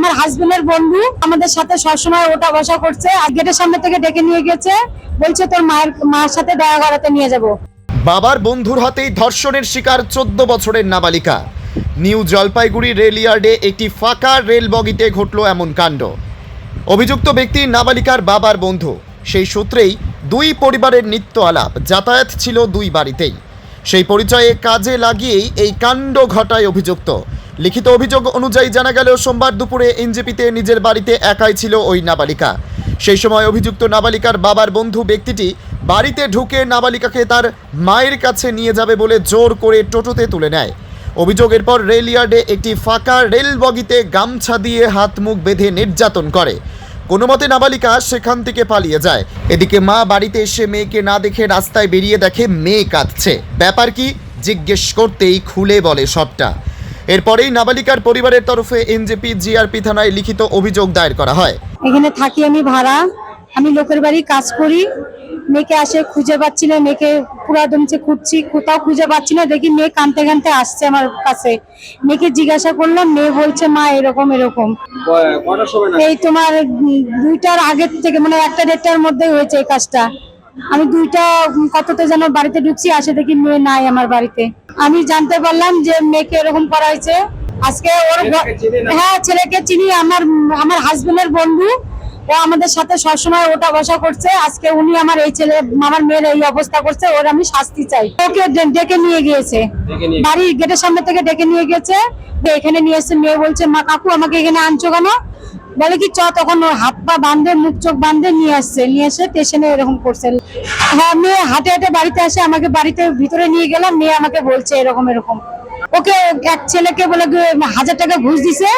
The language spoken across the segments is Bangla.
আমার হাজবেন্ডের বন্ধু আমাদের সাথে সবসময় ওটা বসা করছে, আর গেটের সামনে থেকে ডেকে নিয়ে গেছে, বলছে তোর মায়ের, মার সাথে দেখা করাতে নিয়ে যাব। বাবার বন্ধুর হাতেই ধর্ষণের শিকার চোদ্দ বছরের নাবালিকা। নিউ জলপাইগুড়ি রেল ইয়ার্ডে একটি ফাঁকা রেল বগিতে ঘটল এমন কাণ্ড। অভিযুক্ত ব্যক্তি নাবালিকার বাবার বন্ধু। সেই সূত্রেই দুই পরিবারের নিত্য আলাপ, যাতায়াত ছিল দুই বাড়িতেই। সেই পরিচয়ে কাজে লাগিয়েই এই কাণ্ড ঘটায় অভিযুক্ত। লিখিত অভিযোগ অনুযায়ী জানা গেল, সোমবার দুপুরে এনজেপিতে নিজের বাড়িতে একাই ছিল ওই নাবালিকা। সেই সময় অভিযুক্ত নাবালিকার বাবার বন্ধু ব্যক্তিটি বাড়িতে ঢুকে নাবালিকাকে তার মায়ের কাছে নিয়ে যাবে বলে জোর করে টোটোতে তুলে নেয়। অভিযোগের পর রেল ইয়ার্ডে একটি ফাঁকা রেল বগিতে গামছা দিয়ে হাত মুখ বেঁধে নির্যাতন করে। কোনো মতে নাবালিকা সেখান থেকে পালিয়ে যায়। এদিকে মা বাড়িতে এসে মেয়েকে না দেখে রাস্তায় বেরিয়ে দেখে মেয়ে কাঁদছে। ব্যাপার কি? জিজ্ঞেস করতেই খুলে বলে সবটা। এরপরেই নাবালিকার পরিবারের তরফে এনজেপি জিআরপি থানায় লিখিত অভিযোগ দায়ের করা হয়। এখানে থাকি আমি ভাড়া। আমি লোকের বাড়ি কাজ করি। মেয়েকে আসে খুঁজে পাচ্ছি না মেয়েকে পুরা দমছে খুঁজছি। কোথাও খুঁজে পাচ্ছি না দেখি মেয়ে কানতে কানতে আসছে আমার কাছে। মেয়েকে জিজ্ঞাসা করলাম মেয়ে বলছে মা এরকম এরকম। এই তোমার দুইটার আগের থেকে মানে একটা দেড়টার মধ্যে হয়েছে এই কাজটা। আমি দুইটা কততে যেন বাড়িতে ঢুকছি আসে দেখি মেয়ে নাই আমার বাড়িতে। আমি জানতে পারলাম যে মেয়েকে এরকম করা হয়েছে। আজকে ওর? হ্যাঁ ছেলেকে চিনি। আমার আমার হাজবেন্ডের বন্ধু। ও আমাদের সাথে সবসময় ওটা বসা করছে। আজকে উনি আমার এই ছেলে আমার মেয়ের এই অবস্থা করছে। ওর আমি শাস্তি চাই। ওকে ডেকে নিয়ে গিয়েছে। বাড়ির গেটের সামনে থেকে ডেকে নিয়ে গেছে এখানে নিয়ে এসে মেয়ে বলছে মা কাকু আমাকে এখানে আনছো কেন? বলে কি, চ, তখন হাত পা বাঁধে, মুখ চোখ বাঁধে, নিয়ে আসছে। নিয়ে এসে স্টেশনে এরকম করছে। হ্যাঁ মেয়ে হাঁটে হাঁটে বাড়িতে আসে, আমাকে বাড়িতে ভিতরে নিয়ে গেলাম মেয়ে আমাকে বলছে এরকম এরকম। ওকে এক ছেলেকে বলে হাজার টাকা ঘুষ দিছে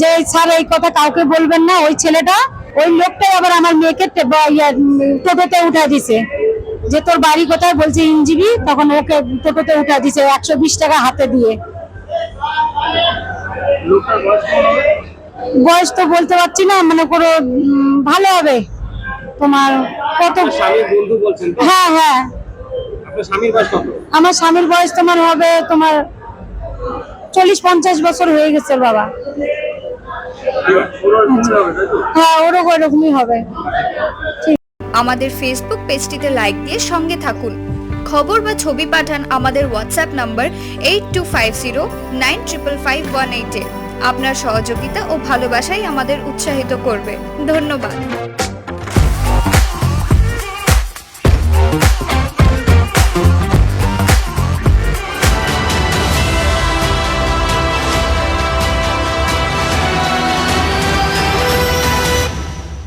যে, স্যার, এই কথা কাউকে বলবেন না, ওই ছেলেটা, ওই লোকটাই আবার আমার মেয়েকে টোটোতে উঠা দিছে। যে, তোর বাড়ি কোথায়? বলছে ইনজিবি তখন ওকে টোটোতে উঠা দিছে, একশো বিশ টাকা হাতে দিয়ে। বয়স তো বলতে পারছি না মানে কোনো ভালো হবে। তোমার কত হ্যাঁ হ্যাঁ। আপনার স্বামীর বয়স কত? আমার স্বামীর বয়স তোমার হবে তোমার চল্লিশ পঞ্চাশ বছর হয়ে গেছে বাবা। হ্যাঁ ওরও ওরকমই হবে। আমাদের ফেসবুক পেজটিতে লাইক দিয়ে সঙ্গে থাকুন। খবর বা ছবি পাঠান আমাদের WhatsApp number eight two five zero nine triple five one এইটে আপনার সহযোগিতা ও ভালোবাসাই আমাদের উৎসাহিত করবে। ধন্যবাদ।